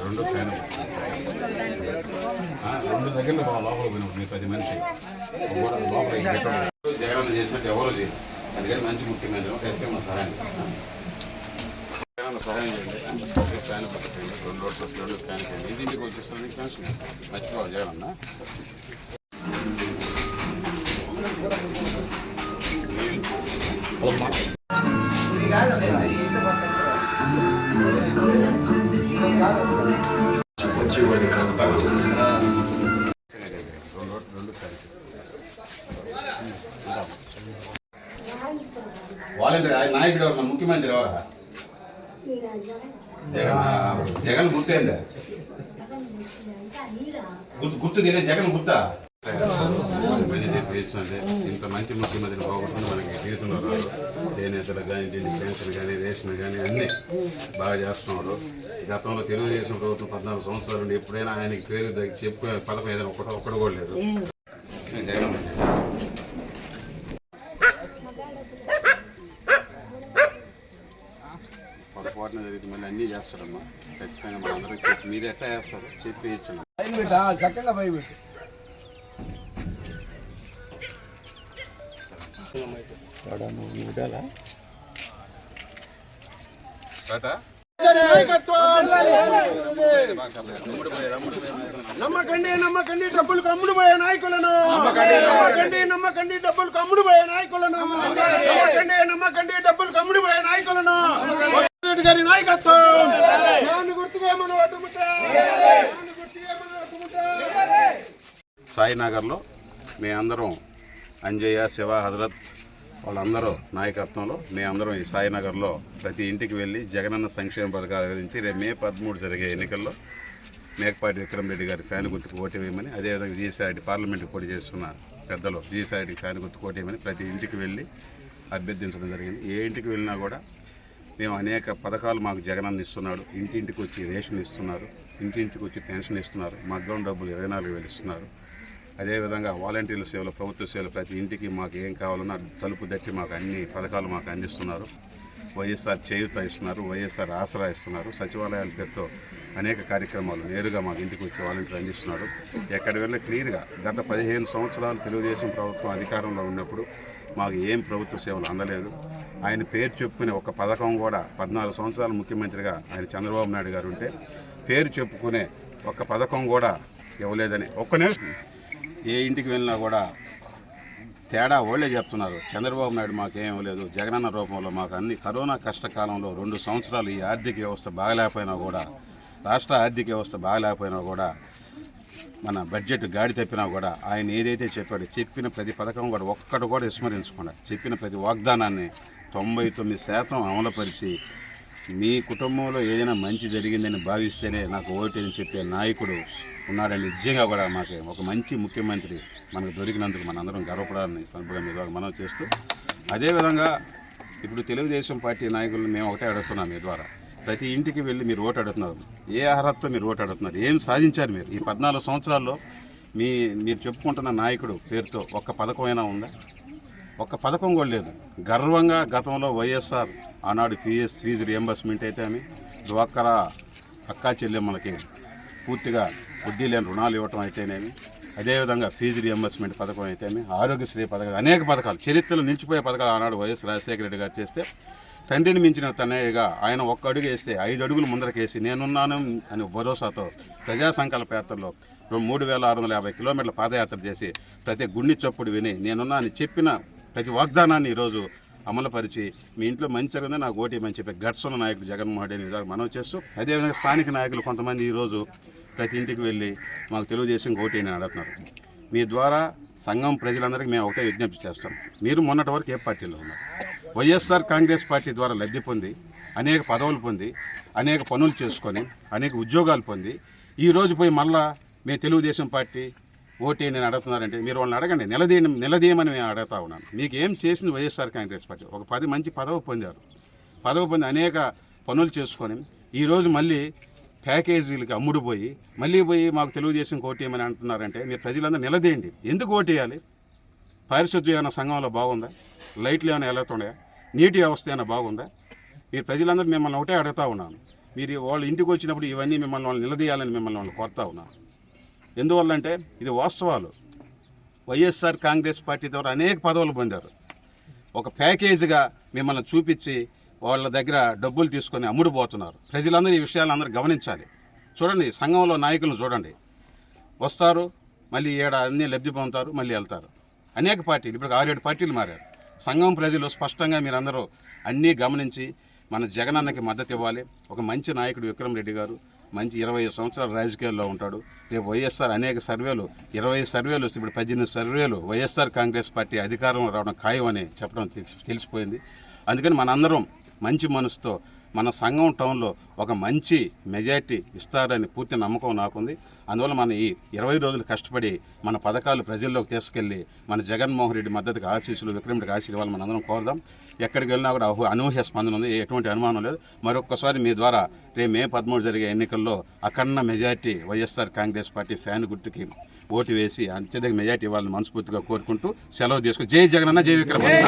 రెండు ఫ్యాన్ రెండు దగ్గర లోపల పోయినప్పుడు మీ పది మనిషి లోపల జగన్ చేసినట్టు ఎవరు చేయాలి అందుకని మంచి ముఖ్యమైన ఎస్కే సహాయం సహాయం చేయండి ఫ్యాన్ పట్టండి రెండు రోడ్లు వస్తే రెండు ఫ్యాన్ చేయండి. ఇంటింటికి వచ్చేస్తుంది. నీకు పెన్షన్ మర్చిపోవాలి. జగనన్న రెండు రోడ్లు రెండు ఫ్యాన్ వాలంటీర్ నాయకుడు ఎవరు? ముఖ్యమంత్రి ఎవరా? జగన్ జగన్ గుర్తేందా గుర్తు గుర్తు జగన్ గుర్తా? ఇంత మంచి ముఖ్యమంత్రి పోగొట్టుకుని మనకి జీవితంలో రాదు చేనేతలు కానీ దీనికి పెన్షన్ కానీ రేషన్ కానీ అన్నీ బాగా చేస్తున్నారు. గతంలో తెలుగుదేశం ప్రభుత్వం పద్నాలుగు సంవత్సరాల నుండి ఎప్పుడైనా ఆయనకి పేరు దగ్గర చెప్పుకునే పథకం ఏదైనా ఒకటి ఒక్కడు కూడా లేదు జగన్ పొరపాటున జరిగింది మళ్ళీ అన్నీ చేస్తారమ్మా. ఖచ్చితంగా మనందరూ చెప్పి మీరు ఎట్లా చేస్తారు? చెప్పి ఇచ్చాను చక్కగా భయపెట్టు టాటా నమ్మకండి నమ్మకండి డబ్బులు కమ్ముడు పోయే నాయకులను. నమ్మకండి. నమ్మకండి డబ్బులు కమ్ముడు పోయే నాయకులను. నమ్మకండి. నమ్మకండి డబ్బులు కమ్ముడు పోయే నాయకులను. రెడ్డి గారి నాయకత్వం. సాయినగర్లో మీ అందరం అంజయ్య శివ హజరత్ వాళ్ళందరూ నాయకత్వంలో మేమందరం అందరం ఈ సాయినగర్లో ప్రతి ఇంటికి వెళ్ళి జగనన్న సంక్షేమ పథకాల గురించి రేపు మే పదమూడు జరిగే ఎన్నికల్లో మేకపాటి విక్రమ్ రెడ్డి గారి ఫ్యాన్ గుర్తుకు ఓటు వేయమని అదేవిధంగా జీసారెడ్డి పార్లమెంట్కి పోటీ చేస్తున్న పెద్దలు జీసారెడ్డి ఫ్యాన్ గుర్తుకు ఓటు వేయమని ప్రతి ఇంటికి వెళ్ళి అభ్యర్థించడం జరిగింది. ఏ ఇంటికి వెళ్ళినా కూడా మేము అనేక పథకాలు మాకు జగనన్న ఇస్తున్నాడు. ఇంటింటికి వచ్చి రేషన్ ఇస్తున్నారు. ఇంటింటికి వచ్చి పెన్షన్ ఇస్తున్నారు. మగ్గం డబ్బులు ఇరవై నాలుగు వేలు ఇస్తున్నారు. అదేవిధంగా వాలంటీర్ల సేవలు ప్రభుత్వ సేవలు ప్రతి ఇంటికి మాకు ఏం కావాలన్నా తలుపు దట్టి మాకు అన్ని పథకాలు మాకు అందిస్తున్నారు. వైఎస్ఆర్ చేయూత ఇస్తున్నారు వైఎస్ఆర్ ఆసరా ఇస్తున్నారు. సచివాలయాల పేరుతో అనేక కార్యక్రమాలు నేరుగా మాకు ఇంటికి వచ్చి వాలంటీర్ అందిస్తున్నాడు ఎక్కడ వెళ్ళి క్లియర్గా గత పదిహేను సంవత్సరాలు తెలుగుదేశం ప్రభుత్వం అధికారంలో ఉన్నప్పుడు మాకు ఏం ప్రభుత్వ సేవలు అందలేదు. ఆయన పేరు చెప్పుకునే ఒక పథకం కూడా పద్నాలుగు సంవత్సరాల ముఖ్యమంత్రిగా ఆయన చంద్రబాబు నాయుడు గారు ఉంటే పేరు చెప్పుకునే ఒక పథకం కూడా ఇవ్వలేదని. ఒక్క నిమిషం. ఏ ఇంటికి వెళ్ళినా కూడా తేడా ఓళ్ళే చెప్తున్నారు. చంద్రబాబు నాయుడు మాకేం ఇవ్వలేదు. జగనన్న రూపంలో మాకు అన్ని కరోనా కష్టకాలంలో రెండు సంవత్సరాలు ఈ ఆర్థిక వ్యవస్థ బాగలేకపోయినా కూడా రాష్ట్ర ఆర్థిక వ్యవస్థ బాగలేకపోయినా కూడా మన బడ్జెట్ గాడి తప్పినా కూడా ఆయన ఏదైతే చెప్పాడో చెప్పిన ప్రతి పథకం కూడా ఒక్కటి కూడా విస్మరించకుండా చెప్పిన ప్రతి వాగ్దానాన్ని తొంభై తొమ్మిది శాతం అమలుపరిచి మీ కుటుంబంలో ఏదైనా మంచి జరిగిందని భావిస్తేనే నాకు ఓటని చెప్పే నాయకుడు ఉన్నాడని నిజంగా కూడా మాకు ఒక మంచి ముఖ్యమంత్రి మనకు దొరికినందుకు మనందరం గర్వపడాలని సందర్భంగా మీ ద్వారా మనం చేస్తూ అదేవిధంగా ఇప్పుడు తెలుగుదేశం పార్టీ నాయకులను మేము ఒకటే అడుగుతున్నాం మీ ద్వారా. ప్రతి ఇంటికి వెళ్ళి మీరు ఓటు అడుగుతున్నారు. ఏ అర్హతతో మీరు ఓటు అడుగుతున్నారు? ఏం సాధించారు మీరు? ఈ పద్నాలుగు సంవత్సరాల్లో మీ మీరు చెప్పుకుంటున్న నాయకుడు పేరుతో ఒక్క పథకమైనా ఉందా? ఒక్క పథకం కూడా లేదు. గర్వంగా గతంలో వైఎస్ఆర్ ఆనాడు ఫీఎస్ ఫీజు రియంబర్స్మెంట్ అయితే ఆమె డ్వాక్రా అక్కా చెల్లెమ్మలకి పూర్తిగా వడ్డీ లేని రుణాలు ఇవ్వటం అయితేనేమి అదేవిధంగా ఫీజు రియంబర్స్మెంట్ పథకం అయితేనే ఆరోగ్యశ్రీ పథకం అనేక పథకాలు చరిత్రలో నిలిచిపోయే పథకాలు ఆనాడు వైఎస్ రాజశేఖర రెడ్డి గారు చేస్తే తండ్రిని మించిన తనయ్యగా ఆయన ఒక్క అడుగు వేస్తే ఐదు అడుగులు ముందరకేసి నేనున్నాను అని భరోసాతో ప్రజా సంకల్ప యాత్రలో మూడు వేల ఆరు వందల యాభై కిలోమీటర్ల పాదయాత్ర చేసి ప్రతి గుండి చప్పుడు విని నేనున్నా అని చెప్పిన ప్రతి వాగ్దానాన్ని ఈరోజు అమలుపరిచి మీ ఇంట్లో మంచి జరిగింది నాకు ఓటీ మంచి చెప్పి గట్స్ నాయకుడు జగన్మోహన్ రెడ్డి గారు మనం చేస్తూ అదేవిధంగా స్థానిక నాయకులు కొంతమంది ఈరోజు ప్రతి ఇంటికి వెళ్ళి మాకు తెలుగుదేశం ఓటీ అని అడుగుతున్నారు. మీ ద్వారా సంఘం ప్రజలందరికీ మేము ఒకటే విజ్ఞప్తి చేస్తాం. మీరు మొన్నటి వరకు ఏ పార్టీలో ఉన్నారు? వైఎస్ఆర్ కాంగ్రెస్ పార్టీ ద్వారా లబ్ధి పొంది అనేక పదవులు పొంది అనేక పనులు చేసుకొని అనేక ఉద్యోగాలు పొంది ఈ రోజు పోయి మళ్ళా మేము తెలుగుదేశం పార్టీ ఓటీ నేను అడుగుతున్నారంటే మీరు వాళ్ళని అడగండి. నిలదీయ నిలదీయమని మేము అడుగుతా ఉన్నాను. మీకు ఏం చేసింది వైఎస్ఆర్ కాంగ్రెస్ పార్టీ? ఒక పది మంచి పదవి పొందారు. పదవి పొంది అనేక పనులు చేసుకొని ఈరోజు మళ్ళీ ప్యాకేజీలకి అమ్ముడు పోయి మళ్ళీ పోయి మాకు తెలుగుదేశం ఓటేయమని అంటున్నారంటే మీరు ప్రజలందరూ నిలదేయండి. ఎందుకు ఓటేయాలి? పారిశుద్ధ్యం ఏమైనా సంఘంలో బాగుందా? లైట్లు ఏమైనా వెళ్తున్నాయా? నీటి వ్యవస్థ ఏమైనా బాగుందా? మీరు ప్రజలందరూ మిమ్మల్ని ఒకటే అడుగుతా ఉన్నాను. మీరు వాళ్ళ ఇంటికి వచ్చినప్పుడు ఇవన్నీ మిమ్మల్ని వాళ్ళు నిలదీయాలని మిమ్మల్ని వాళ్ళు కోరుతా ఉన్నాను. ఎందువల్లంటే ఇది వాస్తవాలు. వైఎస్ఆర్ కాంగ్రెస్ పార్టీ ద్వారా అనేక పదవులు పొందారు. ఒక ప్యాకేజీగా మిమ్మల్ని చూపించి వాళ్ళ దగ్గర డబ్బులు తీసుకొని అమ్ముడుపోతున్నారు. ప్రజలందరూ ఈ విషయాలు అందరూ గమనించాలి. చూడండి సంఘంలో నాయకులను చూడండి. వస్తారు మళ్ళీ ఏడ అన్నీ లబ్ధి పొందుతారు మళ్ళీ వెళ్తారు. అనేక పార్టీలు ఇప్పుడు ఆరేడు పార్టీలు మారారు. సంఘం ప్రజలు స్పష్టంగా మీరందరూ అన్నీ గమనించి మన జగనన్నకి మద్దతు ఇవ్వాలి. ఒక మంచి నాయకుడు విక్రమ్ రెడ్డి గారు మంచి ఇరవై ఐదు సంవత్సరాలు రాజకీయాల్లో ఉంటాడు. రేపు వైఎస్ఆర్ అనేక సర్వేలు ఇరవై సర్వేలు వస్తే ఇప్పుడు పద్దెనిమిది సర్వేలు వైఎస్ఆర్ కాంగ్రెస్ పార్టీ అధికారంలో రావడం ఖాయం అని చెప్పడం తెలిసి- తెలిసిపోయింది. అందుకని మనందరం మంచి మనసుతో మన సంఘం టౌన్లో ఒక మంచి మెజార్టీ ఇస్తారని పూర్తి నమ్మకం నాకుంది. అందువల్ల మన ఈ ఇరవై రోజులు కష్టపడి మన పథకాలు ప్రజల్లోకి తీసుకెళ్ళి మన జగన్మోహన్ రెడ్డి మద్దతుకు ఆశీస్సులు విక్రముడికి ఆశీస్సులు మనందరం కోరదాం. ఎక్కడికి వెళ్ళినా కూడా అహు- అనూహ్య స్పందన ఉంది. ఎటువంటి అనుమానం లేదు. మరొక్కసారి మీ ద్వారా రేపు మే పదమూడు జరిగే ఎన్నికల్లో అఖండ majority YSR congress party fan గుర్తుకి ఓటు వేసి అత్యధిక మెజార్టీ ఇవ్వాలని మనస్ఫూర్తిగా కోరుకుంటూ సెలవు తీసుకుని జై జగనన్న జై విక్రమ